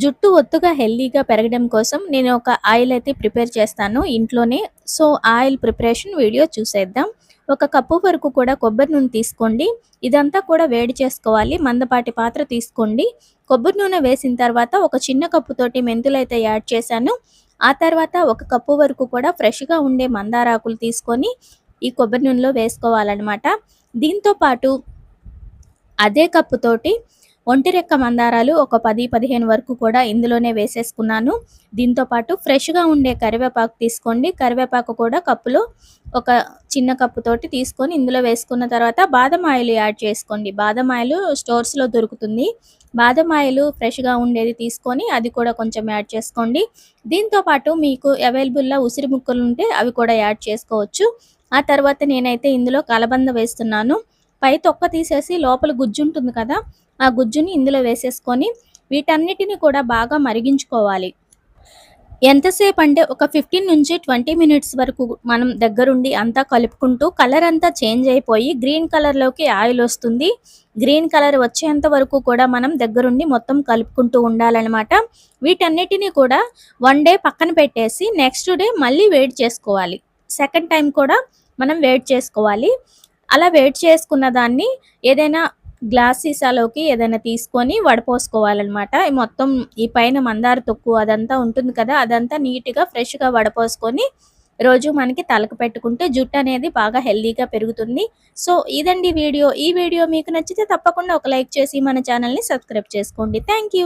జుట్టు ఒత్తుగా హెల్దీగా పెరగడం కోసం నేను ఒక ఆయిల్ అయితే ప్రిపేర్ చేస్తాను ఇంట్లోనే. సో ఆయిల్ ప్రిపరేషన్ వీడియో చూసేద్దాం. ఒక కప్పు వరకు కూడా కొబ్బరి నూనె తీసుకోండి. ఇదంతా కూడా వేడి చేసుకోవాలి. మందపాటి పాత్ర తీసుకోండి. కొబ్బరి నూనె వేసిన తర్వాత ఒక చిన్న కప్పుతోటి మెంతులు అయితే యాడ్ చేశాను. ఆ తర్వాత ఒక కప్పు వరకు కూడా ఫ్రెష్గా ఉండే మందారాకులు తీసుకొని ఈ కొబ్బరి నూనెలో వేసుకోవాలన్నమాట. దీంతో పాటు అదే కప్పుతోటి ఒంటిరెక్క మందారాలు ఒక పది పదిహేను వరకు కూడా ఇందులోనే వేసేసుకున్నాను. దీంతో పాటు ఫ్రెష్గా ఉండే కరివేపాకు తీసుకోండి. కరివేపాకు కూడా కప్పులో ఒక చిన్న కప్పుతోటి తీసుకొని ఇందులో వేసుకున్న తర్వాత బాదం ఆయిల్ యాడ్ చేసుకోండి. బాదం ఆయిల్ స్టోర్స్లో దొరుకుతుంది. బాదం ఆయిల్ ఫ్రెష్గా ఉండేది తీసుకొని అది కూడా కొంచెం యాడ్ చేసుకోండి. దీంతో పాటు మీకు అవైలబుల్లో ఉసిరి ముక్కలు ఉంటే అవి కూడా యాడ్ చేసుకోవచ్చు. ఆ తర్వాత నేనైతే ఇందులో కలబంద వేస్తున్నాను. పై తొక్క తీసేసి లోపల గుజ్జు ఉంటుంది కదా ఆ గుజ్జుని ఇందులో వేసేసుకొని వీటన్నిటిని కూడా బాగా మరిగించుకోవాలి. ఎంతసేపు అంటే ఒక ఫిఫ్టీన్ నుంచి ట్వంటీ మినిట్స్ వరకు మనం దగ్గరుండి అంతా కలుపుకుంటూ కలర్ అంతా చేంజ్ అయిపోయి గ్రీన్ కలర్లోకి ఆయిల్ వస్తుంది. గ్రీన్ కలర్ వచ్చేంత వరకు కూడా మనం దగ్గరుండి మొత్తం కలుపుకుంటూ ఉండాలన్నమాట. వీటన్నిటిని కూడా వన్ డే పక్కన పెట్టేసి నెక్స్ట్ డే మళ్ళీ వేడి చేసుకోవాలి. సెకండ్ టైం కూడా మనం వేడి చేసుకోవాలి. అలా వెయిట్ చేసుకున్న దాన్ని ఏదైనా గ్లాస్ సీసాలోకి ఏదైనా తీసుకొని వడపోసుకోవాలన్నమాట. మొత్తం ఈ పైన మందార తొక్కు అదంతా ఉంటుంది కదా అదంతా నీట్గా ఫ్రెష్గా వడపోసుకొని రోజు మనకి తలకు పెట్టుకుంటే జుట్టు అనేది బాగా హెల్దీగా పెరుగుతుంది. సో ఇదండి వీడియో. ఈ వీడియో మీకు నచ్చితే తప్పకుండా ఒక లైక్ చేసి మన ఛానల్ని సబ్స్క్రైబ్ చేసుకోండి. థ్యాంక్